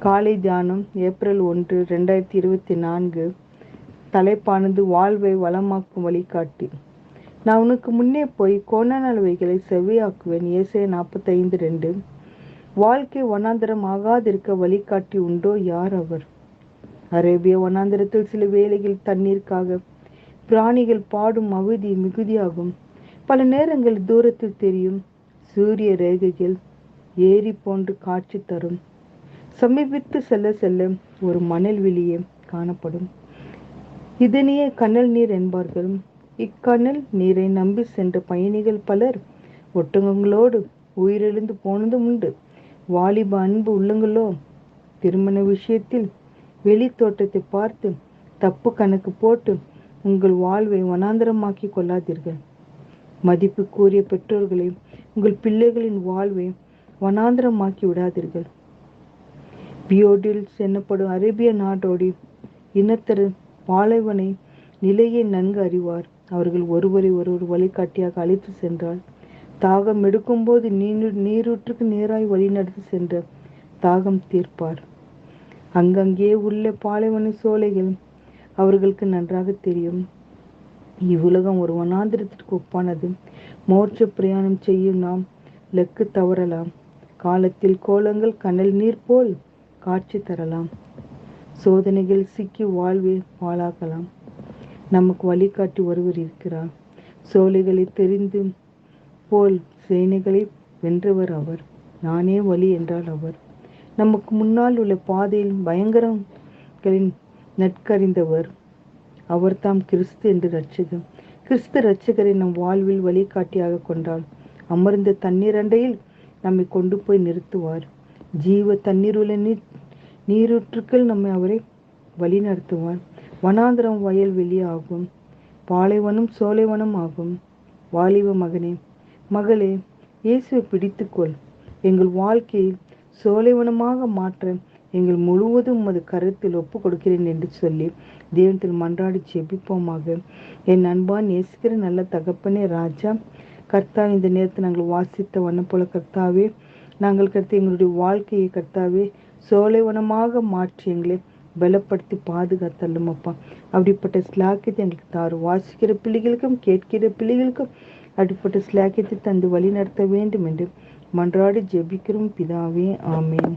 காலை தியானம் ஏப்ரல் ஒன்று ரெண்டாயிரத்தி இருபத்தி நான்கு. தலைப்பானது வாழ்வை வளமாக்கும் வழிகாட்டி. நான் உனக்கு முன்னே போய் கோணநலவைகளை செவ்வியாக்குவேன். ஏசே நாற்பத்தைந்து ரெண்டு. வாழ்க்கை வனாந்தரம் ஆகாதிருக்க வழிகாட்டி உண்டோ யார் அவர்? அரேபிய வனாந்தரத்தில் சில வேளைகள் தண்ணீருக்காக பிராணிகள் பாடும் அவதி மிகுதியாகும். பல நேரங்கள் தூரத்தில் தெரியும். சூரிய ரேகைகள் ஏரி போன்று காட்சி தரும். சமீபித்து செல்ல செல்ல ஒரு மணல் வெளியே காணப்படும். இதனையே கனல் நீர் என்பார்கள் இக்கனல் நீரை நம்பி சென்ற பயணிகள் பலர் ஒட்டகங்களோடு உயிரிழந்து போனதும் உண்டு. வாலிப அன்பு உள்ளங்களோ திருமண விஷயத்தில் வெளி தோட்டத்தை பார்த்து தப்பு கணக்கு போட்டு உங்கள் வாழ்வை வனாந்தரமாக்கி கொள்ளாதீர்கள். மதிப்பு கூறிய பெற்றோர்களை உங்கள் பிள்ளைகளின் வாழ்வை வனாந்தரமாக்கி விடாதீர்கள். பியோடில்ஸ் எனப்படும் அரேபிய நாடோடி இனத்தர் பாலைவனை நிலையை நன்கு அறிவார். அவர்கள் ஒருவரை ஒருவர் வழிகாட்டியாக அழைத்து சென்றால் தாகம் எடுக்கும்போது நீர் நீரூற்றுக்கு நேராய் வழிநடத்தி சென்ற தாகம் தீர்ப்பார். அங்கங்கே உள்ள பாலைவன சோலைகள் அவர்களுக்கு நன்றாக தெரியும். இவ்வுலகம் ஒரு வனாந்திரத்திற்கு ஒப்பானது. மோட்ச பிரயாணம் செய்யும் நாம் லெக்கு தவறலாம். காலத்தில் கோலங்கள் கனல் நீர் போல் காட்சி தரலாம். சோதனைகள் சிக்கி வாழ்வை பாழாக்கலாம் நமக்கு வழிகாட்டி ஒருவர் இருக்கிறார். சோலைகளை தெரிந்து போல் சேனைகளை வென்றவர் அவர். நானே வழி என்றால் அவர். நமக்கு முன்னால் உள்ள பாதையில் பயங்கரங்களின் நட்கறிந்தவர். அவர் தாம் கிறிஸ்து என்று ரட்சகர் கிறிஸ்து ரட்சகரை நம் வாழ்வில் வழிகாட்டியாக கொண்டால் அமர்ந்த தண்ணீர் அண்டையில் நம்மை கொண்டு போய் நிறுத்துவார். ஜீவ தண்ணீர் உள்ள நீர் நீரூற்றுக்கள் நம்மை அவரை வழி நடத்துவார் வனாந்திரம் வயல்வெளி ஆகும் பாலைவனம் சோலைவனம் ஆகும். வாலிப மகனே மகளே இயேசுவை பிடித்துக்கொள். எங்கள் வாழ்க்கையை சோலைவனமாக மாற்ற எங்கள் முழுவதும் உமது கருத்தில் ஒப்பு கொடுக்கிறேன் என்று சொல்லி தேவனத்தில் மன்றாடி செபிப்போமாக என் அன்பான் நேசிக்கிற நல்ல தகப்பனே ராஜா கர்த்தா இந்த நேரத்தை நாங்கள் வாசித்த வண்ணம் போல கர்த்தாவே நாங்கள் கருத்து எங்களுடைய வாழ்க்கையை கர்த்தாவே சோலைவனமாக மாற்றி எங்களை பலப்படுத்தி பாதுகாத்தள்ளும் அப்பா. அப்படிப்பட்ட ஸ்லாக்கியத்தை எங்களுக்கு தாரும் வாசிக்கிற பிள்ளைகளுக்கும் கேட்கிற பிள்ளைகளுக்கும் அப்படிப்பட்ட ஸ்லாக்கியத்தை தந்து வழி நடத்த வேண்டும் என்று மன்றாடி ஜெபிக்கிறோம். பிதாவே ஆமேன்.